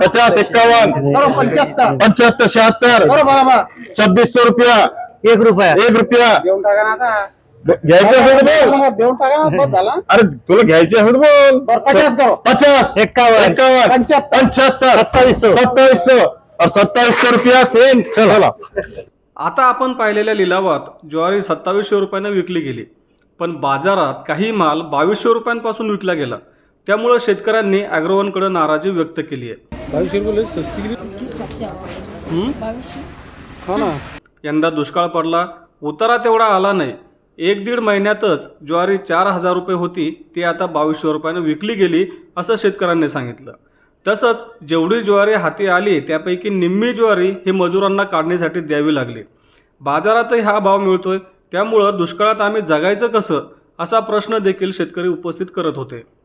पचास पंच्याहत्तर. पंच्याहत्तर शहात्तर. छब्बीस सौ रुपया. एक रुपया. एक रुपया. घ्यायचे असेल बोल. अरे तुला घ्यायचे असेल बोल. पचास करो. पचास. एक्कावन्न एक्कावन्न पंच्याहत्तर. सत्तावीस सत्तावीस सौ सत्तावीस सौ रुपया तीन. चल. आता आपण पाहिलेल्या लिलावात ज्वारी सत्तावीसशे रुपयानं विकली गेली. पण बाजारात काही माल बावीसशे रुपयांपासून विकला गेला. त्यामुळं शेतकऱ्यांनी अॅग्रोवनकडे नाराजी व्यक्त केली आहे. हं? यंदा दुष्काळ पडला उतारा तेवढा आला नाही. एक दीड महिन्यातच ज्वारी चार हजार रुपये होती ती आता बावीसशे रुपयानं विकली गेली असं शेतकऱ्यांनी सांगितलं. तसंच जेवढी ज्वारी हाती आली त्यापैकी निम्मी ज्वारी ही मजुरांना काढण्यासाठी द्यावी लागली. बाजारातही हा भाव मिळतोय त्यामुळं दुष्काळात आम्ही जगायचं कसं असा प्रश्न देखील शेतकरी उपस्थित करत होते.